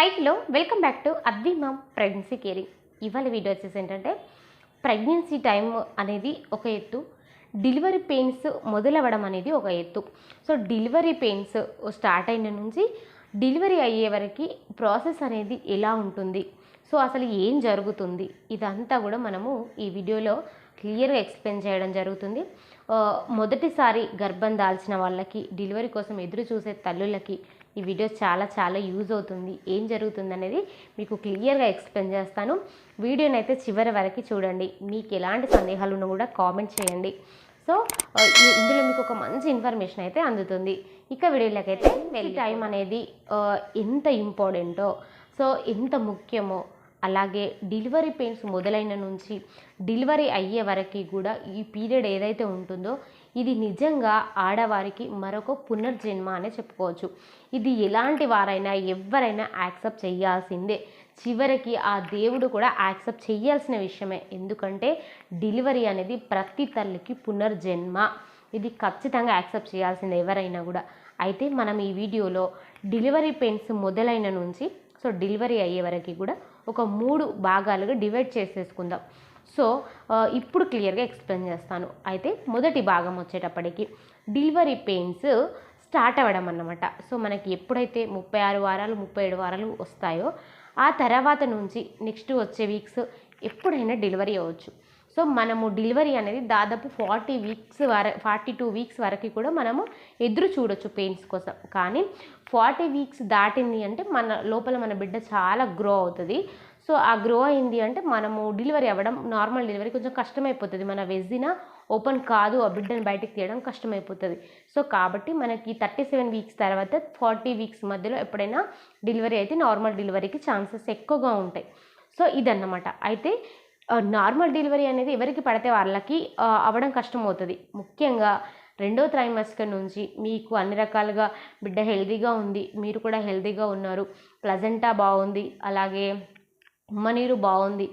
Hi hello welcome back to Advi mom pregnancy caring ఇవాళ video వచ్చేసి ఏంటంటే pregnancy time అనేది ఒక ఎత్తు డెలివరీ పెయిన్స్ మొదలవ్వడం అనేది ఒక ఎత్తు. సో డెలివరీ పెయిన్స్ స్టార్ట్ అయిన నుంచి డెలివరీ అయ్యే వరకు ప్రాసెస్ అనేది ఎలా ఉంటుంది? సో అసలు ఏం జరుగుతుంది? ఇదంతా కూడా మనము ఈ వీడియోలో క్లియర్గా ఎక్స్ప్లెయిన్ చేయడం జరుగుతుంది. Uh, మొదటిసారి గర్భం దాల్చిన వాళ్ళకి డెలివరీ కోసం ఎదురు చూసే తల్లులకి ఈ వీడియో చాలా చాలా యూజ్ అవుతుంది. ఏం జరుగుతుంది అనేది మీకు క్లియర్గా ఎక్స్ప్లెయిన్ చేస్తాను. వీడియోని అయితే చివరి వరకు చూడండి. మీకు ఎలాంటి సందేహాలు ఉన్నా కూడా కామెంట్ చేయండి. సో ఇందులో మీకు ఒక మంచి ఇన్ఫర్మేషన్ అయితే అందుతుంది. ఇక వీడియోలకైతే వెళ్ళి టైం అనేది ఎంత ఇంపార్టెంటో సో ఎంత ముఖ్యమో అలాగే డెలివరీ పెయిన్స్ మొదలైన నుంచి డెలివరీ అయ్యే వరకు కూడా ఈ పీరియడ్ ఏదైతే ఉంటుందో ఇది నిజంగా ఆడవారికి మరొక పునర్జన్మ అనే చెప్పుకోవచ్చు. ఇది ఎలాంటి వారైనా ఎవరైనా యాక్సెప్ట్ చేయాల్సిందే. చివరికి ఆ దేవుడు కూడా యాక్సెప్ట్ చేయాల్సిన విషయమే. ఎందుకంటే డెలివరీ అనేది ప్రతి తల్లికి పునర్జన్మ. ఇది ఖచ్చితంగా యాక్సెప్ట్ చేయాల్సిందే ఎవరైనా కూడా. అయితే మనం ఈ వీడియోలో డెలివరీ పెయిన్స్ మొదలైన నుంచి సో డెలివరీ అయ్యే వరకు కూడా ఒక మూడు భాగాలుగా డివైడ్ చేసేసుకుందాం. సో ఇప్పుడు క్లియర్గా ఎక్స్ప్లెయిన్ చేస్తాను. అయితే మొదటి భాగం వచ్చేటప్పటికి డెలివరీ పెయిన్స్ స్టార్ట్ అవ్వడం అన్నమాట. సో మనకి ఎప్పుడైతే ముప్పై ఆరు వారాలు ముప్పై ఏడు వారాలు వస్తాయో ఆ తర్వాత నుంచి నెక్స్ట్ వచ్చే వీక్స్ ఎప్పుడైనా డెలివరీ అవ్వచ్చు. సో మనము డెలివరీ అనేది దాదాపు ఫార్టీ వీక్స్ వర ఫార్టీ టూ వీక్స్ వరకు కూడా మనము ఎదురు చూడొచ్చు పెయిన్స్ కోసం. కానీ ఫార్టీ వీక్స్ దాటింది అంటే మన లోపల మన బిడ్డ చాలా గ్రో అవుతుంది. సో ఆ గ్రో అయింది అంటే మనము డెలివరీ అవ్వడం నార్మల్ డెలివరీ. కొంచెం కష్టమైపోతుంది. మన వెజ్జిన ఓపెన్ కాదు ఆ బిడ్డను బయటకు తీయడం కష్టమైపోతుంది. సో కాబట్టి మనకి థర్టీ సెవెన్ వీక్స్ తర్వాత ఫార్టీ వీక్స్ మధ్యలో ఎప్పుడైనా డెలివరీ అయితే నార్మల్ డెలివరీకి ఛాన్సెస్ ఎక్కువగా ఉంటాయి. సో ఇదన్నమాట. అయితే నార్మల్ డెలివరీ అనేది ఎవరికి పడితే వాళ్ళకి అవ్వడం కష్టం అవుతుంది ముఖ్యంగా రెండో త్రైమాస్టర్ నుంచి మీకు అన్ని రకాలుగా బిడ్డ హెల్తీగా ఉంది మీరు కూడా హెల్తీగా ఉన్నారు ప్లజెంటా బాగుంది అలాగే ఉమ్మనీరు బాగుంది.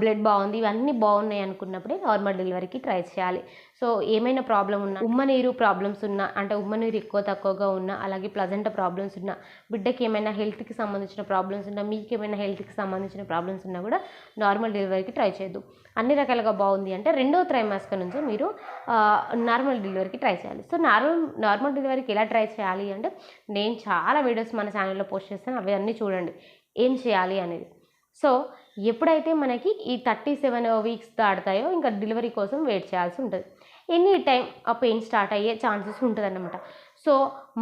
బ్లడ్ బాగుంది. ఇవన్నీ బాగున్నాయి అనుకున్నప్పుడే నార్మల్ డెలివరీకి ట్రై చేయాలి. సో ఏమైనా ప్రాబ్లం ఉన్నా ఉమ్మనీరు ప్రాబ్లమ్స్ ఉన్నా అంటే ఉమ్మనీరు ఎక్కువ తక్కువగా ఉన్నా అలాగే ప్లజెంట్ ప్రాబ్లమ్స్ ఉన్నా బిడ్డకి ఏమైనా హెల్త్కి సంబంధించిన ప్రాబ్లమ్స్ ఉన్నా మీకు ఏమైనా హెల్త్కి సంబంధించిన ప్రాబ్లమ్స్ ఉన్నా కూడా నార్మల్ డెలివరీకి ట్రై చేయద్దు. అన్ని రకాలుగా బాగుంది అంటే రెండో త్రైమాస్క నుంచి మీరు నార్మల్ డెలివరీకి ట్రై చేయాలి. సో నార్మల్ నార్మల్ డెలివరీకి ఎలా ట్రై చేయాలి అంటే నేను చాలా వీడియోస్ మన ఛానల్లో పోస్ట్ చేస్తాను. అవి అన్నీ చూడండి. ఏం చేయాలి అనేది. సో ఎప్పుడైతే మనకి ఈ థర్టీ సెవెన్ వీక్స్ దాడతాయో ఇంకా డెలివరీ కోసం వెయిట్ చేయాల్సి ఉంటుంది. ఎనీ టైం ఆ పెయిన్ స్టార్ట్ అయ్యే ఛాన్సెస్ ఉంటుంది అన్నమాట సో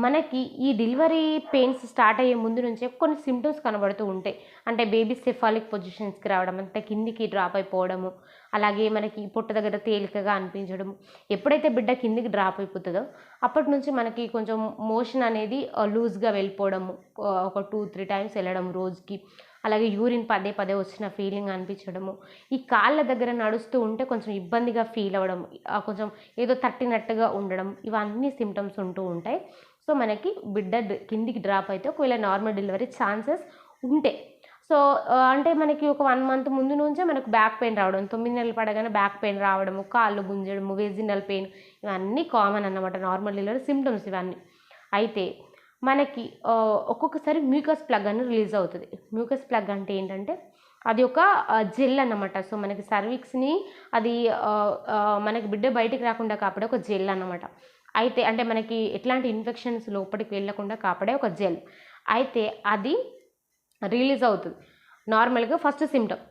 మనకి ఈ డెలివరీ పెయిన్స్ స్టార్ట్ అయ్యే ముందు నుంచే కొన్ని సిమ్టమ్స్ కనబడుతూ ఉంటాయి. అంటే బేబీ సెఫాలిక్ పొజిషన్స్కి రావడం అంటే కిందికి డ్రాప్ అయిపోవడము అలాగే మనకి పొట్ట దగ్గర తేలికగా అనిపించడం ఎప్పుడైతే బిడ్డ కిందికి డ్రాప్ అయిపోతుందో అప్పటి నుంచి మనకి కొంచెం మోషన్ అనేది లూజ్గా వెళ్ళిపోవడము ఒక టూ త్రీ టైమ్స్ వెళ్ళడం రోజుకి. అలాగే యూరిన్ పదే పదే వచ్చిన ఫీలింగ్ అనిపించడము. ఈ కాళ్ళ దగ్గర నడుస్తూ ఉంటే కొంచెం ఇబ్బందిగా ఫీల్ అవ్వడం కొంచెం ఏదో తట్టినట్టుగా ఉండడం ఇవన్నీ సిమ్టమ్స్ ఉంటూ ఉంటాయి. సో మనకి బిడ్డ కిందికి డ్రాప్ అయితే ఒకవేళ నార్మల్ డెలివరీ ఛాన్సెస్ ఉంటాయి సో అంటే మనకి ఒక వన్ మంత్ ముందు నుంచే మనకు బ్యాక్ పెయిన్ రావడం తొమ్మిది నెలలు పడగానే బ్యాక్ పెయిన్ రావడము కాళ్ళు గుంజడము వెజినల్ పెయిన్ ఇవన్నీ కామన్ అన్నమాట నార్మల్ డెలివరీ సిమ్టమ్స్ ఇవన్నీ. అయితే మనకి ఒక్కొక్కసారి మ్యూకస్ ప్లగ్ అని రిలీజ్ అవుతుంది. మ్యూకస్ ప్లగ్ అంటే ఏంటంటే అది ఒక జెల్ అన్నమాట. సో మనకి సర్విక్స్ని అది మనకి బిడ్డ బయటికి రాకుండా కాపాడే ఒక జెల్ అన్నమాట. అయితే అంటే మనకి ఎట్లాంటి ఇన్ఫెక్షన్స్ లోపలికి వెళ్ళకుండా కాపాడే ఒక జెల్ అయితే అది రిలీజ్ అవుతుంది. నార్మల్గా ఫస్ట్ సిమ్టమ్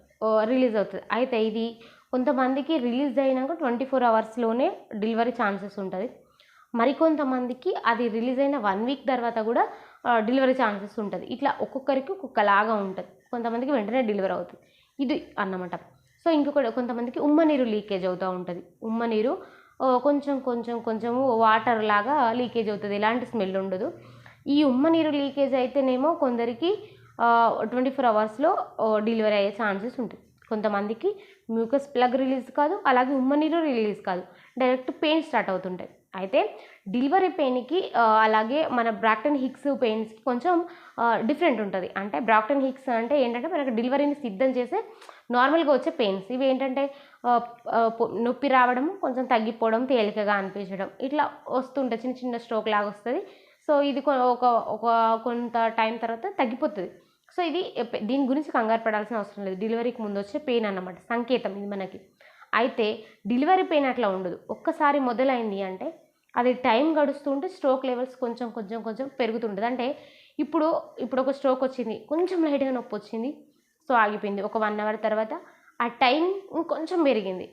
రిలీజ్ అవుతుంది. అయితే ఇది కొంతమందికి రిలీజ్ అయినాక ట్వంటీ ఫోర్ అవర్స్లోనే డెలివరీ ఛాన్సెస్ ఉంటుంది. మరికొంతమందికి అది రిలీజ్ అయిన వన్ వీక్ తర్వాత కూడా డెలివరీ ఛాన్సెస్ ఉంటుంది. ఇట్లా ఒక్కొక్కరికి ఒక్కొక్కలాగా ఉంటుంది. కొంతమందికి వెంటనే డెలివరీ అవుతుంది. ఇది అన్నమాట. సో ఇంకొకటి కొంతమందికి ఉమ్మ నీరు లీకేజ్ అవుతూ ఉంటుంది. ఉమ్మ నీరు కొంచెం కొంచెం కొంచెము వాటర్ లాగా లీకేజ్ అవుతుంది. ఎలాంటి స్మెల్ ఉండదు. ఈ ఉమ్మ నీరు లీకేజ్ అయితేనేమో కొందరికి ట్వంటీ ఫోర్ అవర్స్లో డెలివరీ అయ్యే ఛాన్సెస్ ఉంటుంది కొంతమందికి మ్యూకస్ ప్లగ్ రిలీజ్ కాదు అలాగే ఉమ్మ నీరు రిలీజ్ కాదు. డైరెక్ట్ పెయిన్ స్టార్ట్ అవుతుంటాయి. అయితే డెలివరీ పెయిన్కి అలాగే మన బ్రాక్టన్ హిక్స్ పెయిన్స్కి కొంచెం డిఫరెంట్ ఉంటుంది. అంటే బ్రాక్టన్ హిక్స్ అంటే ఏంటంటే మనకు డెలివరీని సిద్ధం చేసే నార్మల్గా వచ్చే పెయిన్స్ ఇవి ఏంటంటే నొప్పి రావడం కొంచెం తగ్గిపోవడం తేలికగా అనిపించడం. ఇట్లా వస్తుంటే చిన్న చిన్న స్ట్రోక్ లాగా వస్తుంది. సో ఇది కొ- ఒక ఒక కొంత టైం తర్వాత తగ్గిపోతుంది. సో ఇది దీని గురించి కంగారు పడాల్సిన అవసరం లేదు. డెలివరీకి ముందు వచ్చే పెయిన్ అన్నమాట. సంకేతం ఇది మనకి. అయితే డెలివరీ పెయిన్ అట్లా ఉండదు. ఒక్కసారి మొదలైంది అంటే అది టైం గడుస్తుంటే స్ట్రోక్ లెవెల్స్ కొంచెం కొంచెం కొంచెం పెరుగుతుంటుంది. అంటే ఇప్పుడు ఇప్పుడు ఒక స్ట్రోక్ వచ్చింది కొంచెం లైట్గా నొప్పి వచ్చింది సో ఆగిపోయింది. ఒక వన్ అవర్ తర్వాత ఆ టైం ఇంకొంచెం పెరిగింది.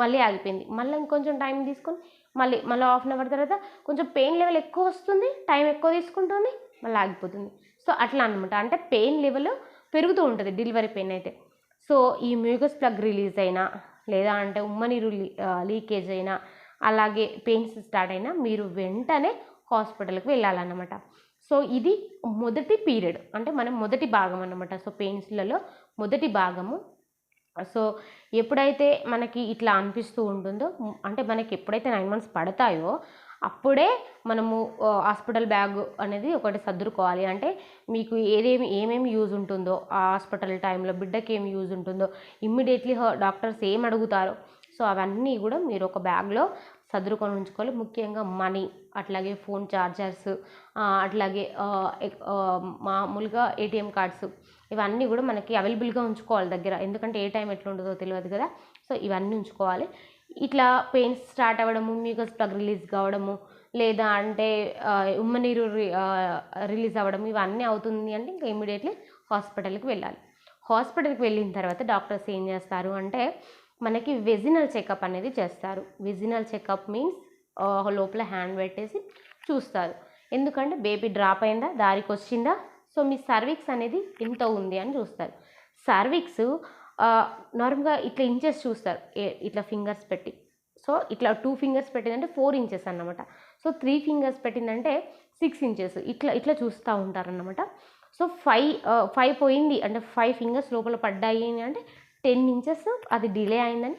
మళ్ళీ ఆగిపోయింది. మళ్ళీ ఇంకొంచెం టైం తీసుకొని మళ్ళీ మళ్ళీ హాఫ్ అన్ అవర్ తర్వాత కొంచెం పెయిన్ లెవెల్ ఎక్కువ వస్తుంది టైం ఎక్కువ తీసుకుంటుంది మళ్ళీ ఆగిపోతుంది. సో అట్లా అనమాట అంటే పెయిన్ లెవెల్ పెరుగుతూ ఉంటుంది డెలివరీ పెయిన్ అయితే. సో ఈ మ్యూగస్ ప్లగ్ రిలీజ్ అయినా లేదా అంటే ఉమ్మనీరు లీ- లీకేజ్ అయినా అలాగే పెయిన్స్ స్టార్ట్ అయినా మీరు వెంటనే హాస్పిటల్కి వెళ్ళాలన్నమాట. సో ఇది మొదటి పీరియడ్. అంటే మనం మొదటి భాగం అన్నమాట. సో పెయిన్స్లలో మొదటి భాగము. సో ఎప్పుడైతే మనకి ఇట్లా అనిపిస్తూ ఉంటుందో అంటే మనకి ఎప్పుడైతే నైన్ మంత్స్ పడతాయో అప్పుడే మనము హాస్పిటల్ బ్యాగ్ అనేది ఒకటి సర్దుకోవాలి. అంటే మీకు ఏదేమి ఏమేమి యూజ్ ఉంటుందో ఆ హాస్పిటల్ టైంలో బిడ్డకి ఏమి యూజ్ ఉంటుందో ఇమ్మీడియట్లీ డాక్టర్స్ ఏం అడుగుతారో. సో అవన్నీ కూడా మీరు ఒక బ్యాగ్లో సర్దుకొని ఉంచుకోవాలి. ముఖ్యంగా మనీ అట్లాగే ఫోన్ ఛార్జర్స్ అట్లాగే మామూలుగా ఏటీఎం కార్డ్స్ ఇవన్నీ కూడా మనకి అవైలబుల్గా ఉంచుకోవాలి దగ్గర. ఎందుకంటే ఏ టైం ఎట్లా ఉంటుందో తెలియదు కదా. సో ఇవన్నీ ఉంచుకోవాలి. ఇట్లా పెయిన్స్ స్టార్ట్ అవ్వడము మ్యూకస్ ప్లగ్ రిలీజ్ కావడము లేదా అంటే ఉమ్మనీరు రి- రిలీజ్ అవ్వడం ఇవన్నీ అవుతుంది అంటే ఇంకా ఇమీడియట్లీ హాస్పిటల్కి వెళ్ళాలి. హాస్పిటల్కి వెళ్ళిన తర్వాత డాక్టర్స్ ఏం చేస్తారు అంటే మనకి వెజినల్ చెకప్ అనేది చేస్తారు. వెజినల్ చెకప్ మీన్స్ లోపల హ్యాండ్ పెట్టేసి చూస్తారు. ఎందుకంటే బేబీ డ్రాప్ అయిందా దారికి వచ్చిందా? సో మీ సర్వీక్స్ అనేది ఎంత ఉంది అని చూస్తారు. సర్వీక్స్ నార్మల్గా ఇట్లా ఇంచెస్ చూస్తారు. ఏ- ఇట్లా ఫింగర్స్ పెట్టి. సో ఇట్లా టూ ఫింగర్స్ పెట్టిందంటే ఫోర్ ఇంచెస్ అన్నమాట. సో త్రీ ఫింగర్స్ పెట్టిందంటే సిక్స్ ఇంచెస్. ఇట్లా ఇట్లా చూస్తూ ఉంటారన్నమాట. సో ఫైవ్ ఫైవ్ పోయింది. అంటే ఫైవ్ ఫింగర్స్ లోపల పడ్డాయి అంటే టెన్ ఇంచెస్ అది డిలే అయిందని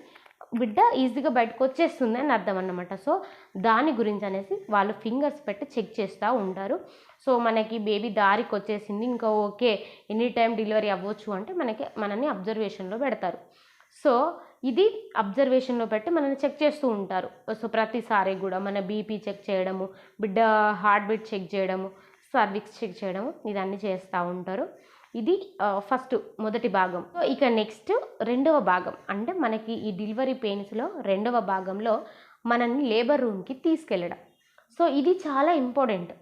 బిడ్డ ఈజీగా బయటకు వచ్చేస్తుంది అని అర్థం అన్నమాట. సో దాని గురించి అనేసి వాళ్ళు ఫింగర్స్ పెట్టి చెక్ చేస్తూ ఉంటారు. సో మనకి బేబీ దారికి వచ్చేసింది. ఇంకా ఓకే ఎనీ టైం డెలివరీ అవ్వచ్చు అంటే మనకి మనల్ని అబ్జర్వేషన్లో పెడతారు. సో ఇది అబ్జర్వేషన్లో పెట్టి మనల్ని చెక్ చేస్తూ ఉంటారు. సో ప్రతిసారి కూడా మన బీపీ చెక్ చేయడము బిడ్డ హార్ట్ బీట్ చెక్ చేయడము సర్విక్స్ చెక్ చేయడము ఇదన్నీ చేస్తూ ఉంటారు. ఇది ఫస్ట్ మొదటి భాగం. సో ఇక నెక్స్ట్ రెండవ భాగం. అంటే మనకి ఈ డెలివరీ పెయిన్స్లో రెండవ భాగంలో మనల్ని లేబర్ రూమ్కి తీసుకెళ్ళడం. సో ఇది చాలా ఇంపార్టెంట్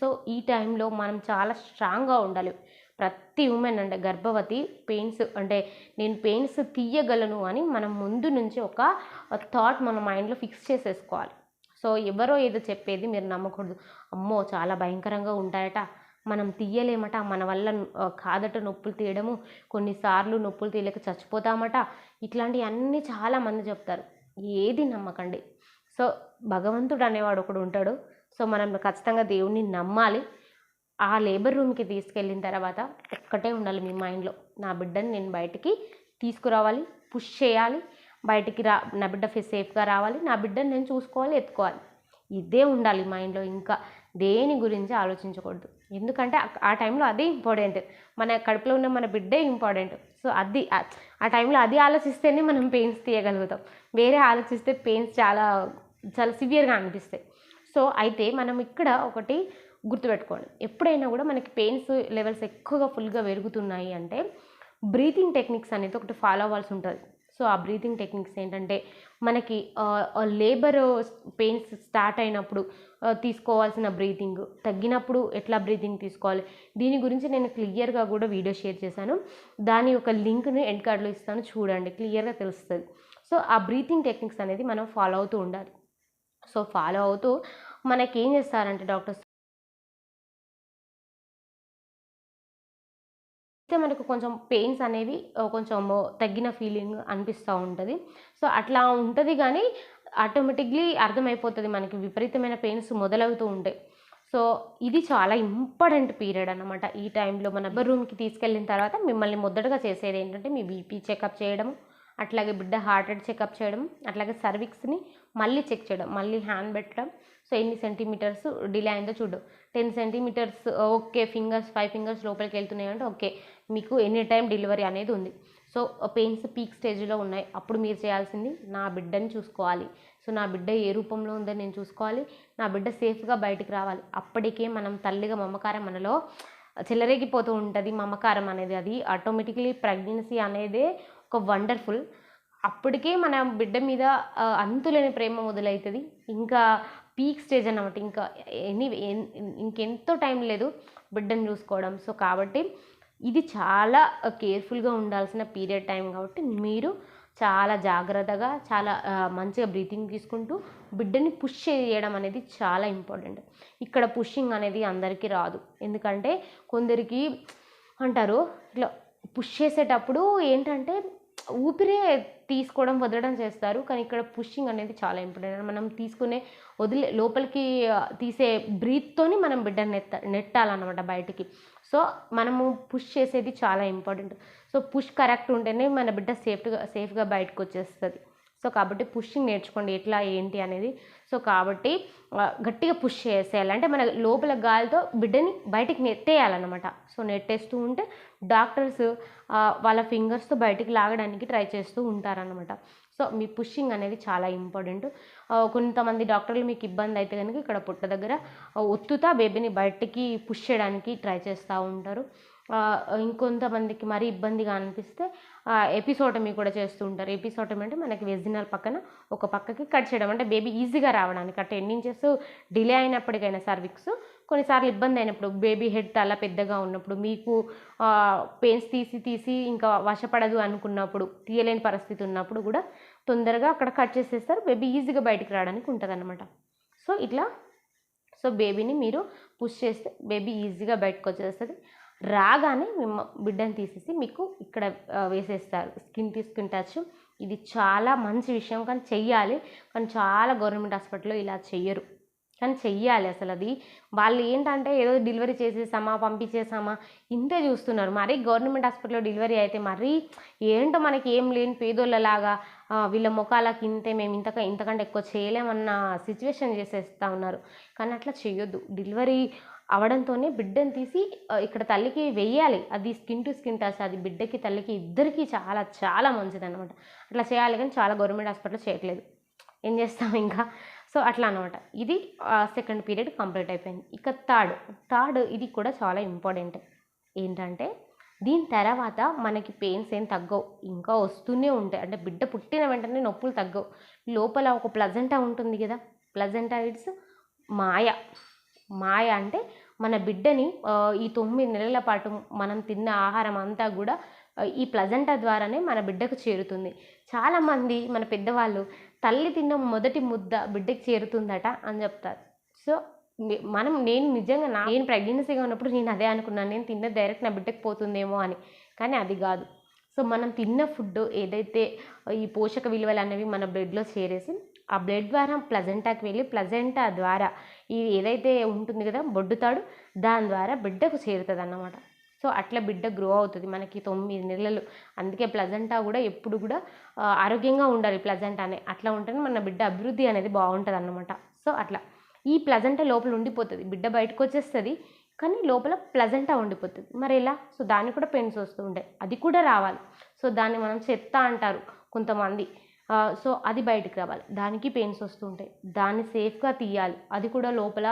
సో ఈ టైంలో మనం చాలా స్ట్రాంగ్గా ఉండాలి. ప్రతి ఉమెన్ అంటే గర్భవతి పెయిన్స్ అంటే నేను పెయిన్స్ తీయగలను అని మనం ముందు నుంచి ఒక థాట్ మన మైండ్లో ఫిక్స్ చేసేసుకోవాలి. సో ఎవరో ఏదో చెప్పేది మీరు నమ్మకూడదు. అమ్మో చాలా భయంకరంగా ఉంటాయట. మనం తీయలేమట మన వల్ల కాదట నొప్పులు తీయడము. కొన్నిసార్లు నొప్పులు తీయలేక చచ్చిపోతామట. ఇట్లాంటివి అన్నీ చాలామంది చెప్తారు. ఏది నమ్మకండి. సో భగవంతుడు అనేవాడు ఒకడు ఉంటాడు. సో మనం ఖచ్చితంగా దేవుణ్ణి నమ్మాలి. ఆ లేబర్ రూమ్కి తీసుకెళ్ళిన తర్వాత ఒక్కటే ఉండాలి మీ మైండ్లో. నా బిడ్డని నేను బయటికి తీసుకురావాలి పుష్ చేయాలి. బయటికి రా నా బిడ్డ సేఫ్గా రావాలి. నా బిడ్డని నేను చూసుకోవాలి ఎత్తుకోవాలి. ఇదే ఉండాలి మైండ్లో. ఇంకా దేని గురించి ఆలోచించకూడదు. ఎందుకంటే ఆ- టైంలో అది ఇంపార్టెంట్. మన కడుపులో ఉన్న మన బిడ్డే ఇంపార్టెంట్. సో అది ఆ- ఆ టైంలో అది ఆలోచిస్తేనే మనం పెయిన్స్ తీయగలుగుతాం. వేరే ఆలోచిస్తే పెయిన్స్ చాలా చాలా సివియర్గా అనిపిస్తాయి. సో అయితే మనం ఇక్కడ ఒకటి గుర్తుపెట్టుకోండి. ఎప్పుడైనా కూడా మనకి పెయిన్స్ లెవెల్స్ ఎక్కువగా ఫుల్గా పెరుగుతున్నాయి అంటే బ్రీతింగ్ టెక్నిక్స్ అనేది ఒకటి ఫాలో అవ్వాల్సి ఉంటుంది. సో ఆ బ్రీతింగ్ టెక్నిక్స్ ఏంటంటే మనకి లేబర్ పెయిన్స్ స్టార్ట్ అయినప్పుడు తీసుకోవాల్సిన బ్రీతింగ్ తగ్గినప్పుడు ఎట్లా బ్రీతింగ్ తీసుకోవాలి? దీని గురించి నేను క్లియర్గా కూడా వీడియో షేర్ చేశాను. దాని యొక్క లింక్ని ఎండ్ కార్డ్లో ఇస్తాను. చూడండి క్లియర్గా తెలుస్తుంది. సో ఆ బ్రీతింగ్ టెక్నిక్స్ అనేది మనం ఫాలో అవుతూ ఉండాలి. సో ఫాలో అవుతూ మనకి ఏం చేస్తారంటే డాక్టర్స్ అయితే మనకు కొంచెం పెయిన్స్ అనేవి కొంచెం తగ్గిన ఫీలింగ్ అనిపిస్తూ ఉంటుంది. సో అట్లా ఉంటుంది కానీ ఆటోమేటిక్లీ అర్థమైపోతుంది మనకి విపరీతమైన పెయిన్స్ మొదలవుతూ ఉంటాయి సో ఇది చాలా ఇంపార్టెంట్ పీరియడ్ అనమాట ఈ టైంలో మన రూమ్కి తీసుకెళ్ళిన తర్వాత మిమ్మల్ని మొదటగా చేసేది ఏంటంటే మీ బీపీ చెకప్ చేయడం అట్లాగే బిడ్డ హార్ట్ రేట్ చెకప్ చేయడం అట్లాగే సర్విక్స్ని మళ్ళీ చెక్ చేయడం మళ్ళీ హ్యాండ్ పెట్టడం. సో ఎన్ని సెంటీమీటర్స్ డిలే అయిందో చూడు. Ten centimetres okay fingers five fingers లోపలికి వెళ్తున్నాయి అంటే ఓకే. మీకు ఎనీ టైం డెలివరీ అనేది ఉంది. సో పెయిన్స్ పీక్ స్టేజ్లో ఉన్నాయి. అప్పుడు మీరు చేయాల్సింది నా బిడ్డని చూసుకోవాలి. సో నా బిడ్డ ఏ రూపంలో ఉందో నేను చూసుకోవాలి. నా బిడ్డ సేఫ్గా బయటికి రావాలి. అప్పటికే మనం తల్లిగా మమకారం మనలో చెలరేగిపోతూ ఉంటుంది. మమకారం అనేది అది ఆటోమేటిక్లీ ప్రెగ్నెన్సీ అనేదే ఒక వండర్ఫుల్. అప్పటికే మన బిడ్డ మీద అంతులేని ప్రేమ మొదలవుతుంది ఇంకా పీక్ స్టేజ్ అన్నమాట. ఇంకా ఎనీ ఎన్- ఇంకెంతో టైం లేదు బిడ్డను చూసుకోవడం. సో కాబట్టి ఇది చాలా కేర్ఫుల్గా ఉండాల్సిన పీరియడ్ టైం కాబట్టి మీరు చాలా జాగ్రత్తగా చాలా మంచిగా బ్రీతింగ్ తీసుకుంటూ బిడ్డని పుష్ చేయడం అనేది చాలా ఇంపార్టెంట్ ఇక్కడ పుషింగ్ అనేది అందరికీ రాదు. ఎందుకంటే కొందరికి అంటారు ఇట్లా పుష్ చేసేటప్పుడు ఏంటంటే ఊపిరే తీసుకోవడం వదలడం చేస్తారు. కానీ ఇక్కడ పుషింగ్ అనేది చాలా ఇంపార్టెంట్. మనం తీసుకునే వదిలే లోపలికి తీసే బ్రీత్తోని మనం బిడ్డ నెత్త నెట్టాలన్నమాట బయటికి. సో మనము పుష్ చేసేది చాలా ఇంపార్టెంట్. సో పుష్ కరెక్ట్ ఉంటేనే మన బిడ్డ సేఫ్గా సేఫ్గా బయటకు వచ్చేస్తుంది. సో కాబట్టి పుషింగ్ నేర్చుకోండి ఎట్లా ఏంటి అనేది. సో కాబట్టి గట్టిగా పుష్ చేసేయాలి. అంటే మన లోపల గాలితో బిడ్డని బయటికి నెట్టేయాలన్నమాట సో నెట్టేస్తూ ఉంటే డాక్టర్స్ వాళ్ళ ఫింగర్స్తో బయటికి లాగడానికి ట్రై చేస్తూ ఉంటారనమాట సో మీ పుషింగ్ అనేది చాలా ఇంపార్టెంట్. కొంతమంది డాక్టర్లు మీకు ఇబ్బంది అయితే కనుక ఇక్కడ పుట్ట దగ్గర ఒత్తుతా బేబీని బయటికి పుష్ చేయడానికి ట్రై చేస్తూ ఉంటారు. ఇంకొంతమందికి మరీ ఇబ్బందిగా అనిపిస్తే ఎపిసోటమీ కూడా చేస్తూ ఉంటారు. ఎపిసోటమీ అంటే మనకి వెజినల్ పక్కన ఒక పక్కకి కట్ చేయడం. అంటే బేబీ ఈజీగా రావడానికి అంటే ఎన్ని ఇంచెస్ డిలే అయినప్పటికైనా సర్విక్స్ కొన్నిసార్లు ఇబ్బంది అయినప్పుడు బేబీ హెడ్ చాలా పెద్దగా ఉన్నప్పుడు మీకు పెయిన్స్ తీసి తీసి ఇంకా వశపడదు అనుకున్నప్పుడు తీయలేని పరిస్థితి ఉన్నప్పుడు కూడా తొందరగా అక్కడ కట్ చేసేస్తారు. బేబీ ఈజీగా బయటికి రావడానికి ఉంటుంది సో ఇట్లా సో బేబీని మీరు పుష్ చేస్తే బేబీ ఈజీగా బయటకు వచ్చేస్తుంది. రాగానే మేము బిడ్డని తీసేసి మీకు ఇక్కడ వేసేస్తారు. స్కిన్ టు స్కిన్ టచ్ ఇది చాలా మంచి విషయం. కానీ చెయ్యాలి. కానీ చాలా గవర్నమెంట్ హాస్పిటల్లో ఇలా చెయ్యరు. కానీ చెయ్యాలి అసలు అది. వాళ్ళు ఏంటంటే ఏదో డెలివరీ చేసేసామా పంపించేసామా ఇంతే చూస్తున్నారు. మరీ గవర్నమెంట్ హాస్పిటల్లో డెలివరీ అయితే మరీ ఏంటో మనకి ఏం లేని పేదోళ్ళలాగా వీళ్ళ ముఖాలకి ఇంతే మేము ఇంతక ఇంతకంటే ఎక్కువ చేయలేమన్న సిచ్యువేషన్ చేసేస్తూ ఉన్నారు. కానీ అట్లా చేయొద్దు డెలివరీ అవడంతోనే బిడ్డను తీసి ఇక్కడ తల్లికి వెయ్యాలి. అది స్కిన్ టు స్కిన్ టచ్ అది బిడ్డకి తల్లికి ఇద్దరికి చాలా చాలా మంచిది అనమాట అట్లా చేయాలి కానీ చాలా గవర్నమెంట్ హాస్పిటల్ చేయట్లేదు. ఏం చేస్తాం ఇంకా? సో అట్లా అనమాట ఇది సెకండ్ పీరియడ్ కంప్లీట్ అయిపోయింది. ఇక థర్డ్ థర్డ్ ఇది కూడా చాలా ఇంపార్టెంట్ ఏంటంటే దీని తర్వాత మనకి పెయిన్స్ ఏం తగ్గవు. ఇంకా వస్తూనే ఉంటాయి. అంటే బిడ్డ పుట్టిన వెంటనే నొప్పులు తగ్గవు. లోపల ఒక ప్లజెంటా ఉంటుంది కదా ప్లజెంటా ఇట్స్ మాయ. మాయ అంటే మన బిడ్డని ఈ తొమ్మిది నెలల పాటు మనం తిన్న ఆహారం అంతా కూడా ఈ ప్లజెంటా ద్వారానే మన బిడ్డకు చేరుతుంది. చాలామంది మన పెద్దవాళ్ళు తల్లి తిన్న మొదటి ముద్ద బిడ్డకి చేరుతుందట అని చెప్తారు. సో మనం నేను నిజంగా నా నేను ప్రెగ్నెన్సీగా ఉన్నప్పుడు నేను అదే అనుకున్నాను. నేను తిన్న డైరెక్ట్ నా బిడ్డకి పోతుందేమో అని. కానీ అది కాదు. సో మనం తిన్న ఫుడ్ ఏదైతే ఈ పోషక విలువలు అనేవి మన బ్లడ్లో చేరేసి ఆ బ్లడ్ ద్వారా ప్లజెంటాకి వెళ్ళి ప్లజెంటా ద్వారా ఇది ఏదైతే ఉంటుంది కదా బొడ్డుతాడు దాని ద్వారా బిడ్డకు చేరుతుంది అన్నమాట సో అట్లా బిడ్డ గ్రో అవుతుంది. మనకి తొమ్మిది నెలలు. అందుకే ప్లజెంటా కూడా ఎప్పుడు కూడా ఆరోగ్యంగా ఉండాలి ప్లజెంట్ అనే. అట్లా ఉంటేనే మన బిడ్డ అభివృద్ధి అనేది బాగుంటుంది అన్నమాట సో అట్లా. ఈ ప్లజెంటా లోపల ఉండిపోతుంది. బిడ్డ బయటకు వచ్చేస్తుంది కానీ లోపల ప్లజెంటా ఉండిపోతుంది. మరి ఎలా? సో దాన్ని కూడా పెయిన్స్ వస్తూ ఉంటాయి. అది కూడా రావాలి. సో దాన్ని మనం చెత్త అంటారు కొంతమంది. సో అది బయటికి రావాలి. దానికి పెయిన్స్ వస్తూ ఉంటాయి. దాన్ని సేఫ్గా తీయాలి. అది కూడా లోపల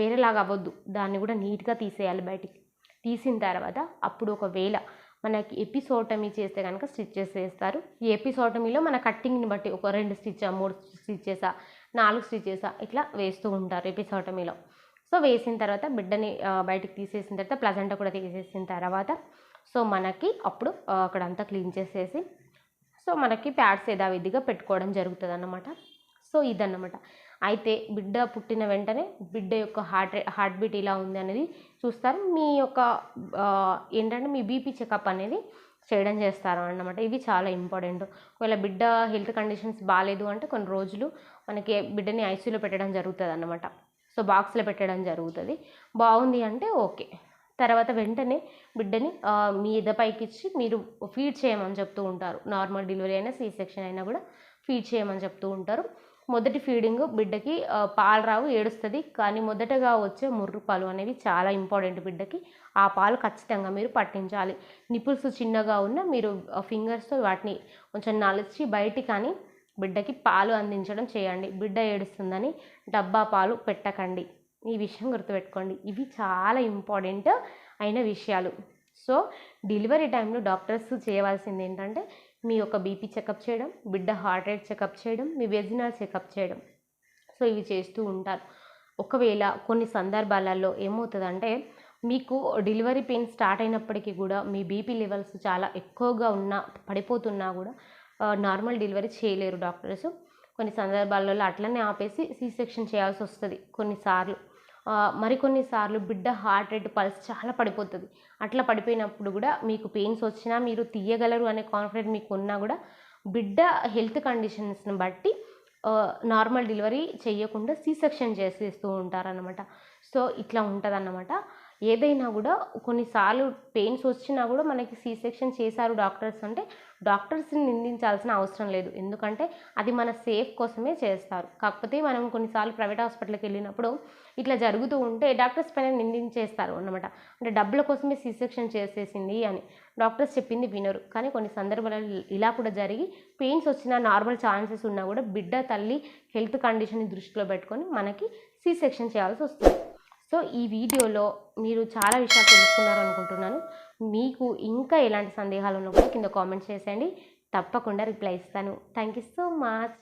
వేరేలాగా అవ్వద్దు. దాన్ని కూడా నీట్గా తీసేయాలి బయటికి. తీసిన తర్వాత అప్పుడు ఒకవేళ మనకి ఎపిసోటమీ చేస్తే కనుక స్టిచ్చెస్ వేస్తారు. ఈ ఎపిసోటమీలో మన కట్టింగ్ని బట్టి ఒక రెండు స్టిచ్చా మూడు స్టిచ్చెసా నాలుగు స్టిచ్చెసా ఇట్లా వేస్తూ ఉంటారు ఎపిసోటమీలో. సో వేసిన తర్వాత బిడ్డని బయటికి తీసేసిన తర్వాత ప్లజెంటా కూడా తీసేసిన తర్వాత సో మనకి అప్పుడు అక్కడంతా క్లీన్ చేసేసి సో మనకి ప్యాడ్స్ యథావిధిగా పెట్టుకోవడం జరుగుతుంది అన్నమాట సో ఇదన్నమాట. అయితే బిడ్డ పుట్టిన వెంటనే బిడ్డ యొక్క హార్ట్ హార్ట్ బీట్ ఇలా ఉంది అనేది చూస్తారు. మీ యొక్క ఏంటంటే మీ బీపీ చెకప్ అనేది చేయడం చేస్తారు అన్నమాట. ఇవి చాలా ఇంపార్టెంట్ ఒకవేళ బిడ్డ హెల్త్ కండిషన్స్ బాగాలేదు అంటే కొన్ని రోజులు మనకి బిడ్డని ఐసీయూలో పెట్టడం జరుగుతుంది అన్నమాట. సో బాక్స్లో పెట్టడం జరుగుతుంది. బాగుంది అంటే ఓకే. తర్వాత వెంటనే బిడ్డని మీ మీద పైకిచ్చి మీరు ఫీడ్ చేయమని చెప్తూ ఉంటారు. నార్మల్ డెలివరీ అయినా సీ సెక్షన్ అయినా కూడా ఫీడ్ చేయమని చెప్తూ ఉంటారు. మొదటి ఫీడింగ్ బిడ్డకి పాలు రావు ఏడుస్తుంది. కానీ మొదటగా వచ్చే ముర్రు పాలు అనేవి చాలా ఇంపార్టెంట్ బిడ్డకి. ఆ పాలు ఖచ్చితంగా మీరు పట్టించాలి. నిపుల్స్ చిన్నగా ఉన్న మీరు ఫింగర్స్తో వాటిని కొంచెం నలిచి బయటికి కానీ బిడ్డకి పాలు అందించడం చేయండి. బిడ్డ ఏడుస్తుందని డబ్బా పాలు పెట్టకండి. ఈ విషయం గుర్తుపెట్టుకోండి. ఇవి చాలా ఇంపార్టెంట్ అయిన విషయాలు. సో డెలివరీ టైంలో డాక్టర్స్ చేయవలసింది ఏంటంటే మీ యొక్క బీపీ చెకప్ చేయడం బిడ్డ హార్ట్ రేట్ చెకప్ చేయడం మీ వెజినల్ చెకప్ చేయడం. సో ఇవి చేస్తూ ఉంటారు. ఒకవేళ కొన్ని సందర్భాలలో ఏమవుతుందంటే మీకు డెలివరీ పెయిన్ స్టార్ట్ అయినప్పటికీ కూడా మీ బీపీ లెవెల్స్ చాలా ఎక్కువగా ఉన్నా పడిపోతున్నా కూడా నార్మల్ డెలివరీ చేయలేరు డాక్టర్స్. కొన్ని సందర్భాలలో అట్లనే ఆపేసి సీ సెక్షన్ చేయాల్సి వస్తుంది. కొన్నిసార్లు మరికొన్నిసార్లు బిడ్డ హార్ట్ రేట్ పల్స్ చాలా పడిపోతుంది. అట్లా పడిపోయినప్పుడు కూడా మీకు పెయిన్స్ వచ్చినా మీరు తీయగలరు అనే కాన్ఫిడెంట్ మీకు ఉన్నా కూడా బిడ్డ హెల్త్ కండిషన్స్ని బట్టి నార్మల్ డెలివరీ చేయకుండా సి సెక్షన్ చేసేస్తూ ఉంటారనమాట సో ఇట్లా ఉంటుందన్నమాట. ఏదైనా కూడా కొన్నిసార్లు పెయిన్స్ వచ్చినా కూడా మనకి సి సెక్షన్ చేశారు డాక్టర్స్ అంటే డాక్టర్స్ని నిందించాల్సిన అవసరం లేదు. ఎందుకంటే అది మన సేఫ్ కోసమే చేస్తారు. కాకపోతే మనం కొన్నిసార్లు ప్రైవేట్ హాస్పిటల్కి వెళ్ళినప్పుడు ఇట్లా జరుగుతూ ఉంటే డాక్టర్స్ పైన నిందించేస్తారు అన్నమాట. అంటే డబ్బుల కోసమే సి సెక్షన్ చేసేసింది అని డాక్టర్స్ చెప్పింది వినరు. కానీ కొన్ని సందర్భాలలో ఇలా కూడా జరిగి పెయిన్స్ వచ్చిన నార్మల్ ఛాన్సెస్ ఉన్నా కూడా బిడ్డ తల్లి హెల్త్ కండిషన్ని దృష్టిలో పెట్టుకొని మనకి సి సెక్షన్ చేయాల్సి వస్తుంది. సో ఈ వీడియోలో మీరు చాలా విషయాలు తెలుసుకున్నారు అనుకుంటున్నాను మీకు ఇంకా ఎలాంటి సందేహాలు ఉన్నా కూడా కింద కామెంట్స్ చేసేయండి. తప్పకుండా రిప్లై ఇస్తాను. Thank you so much.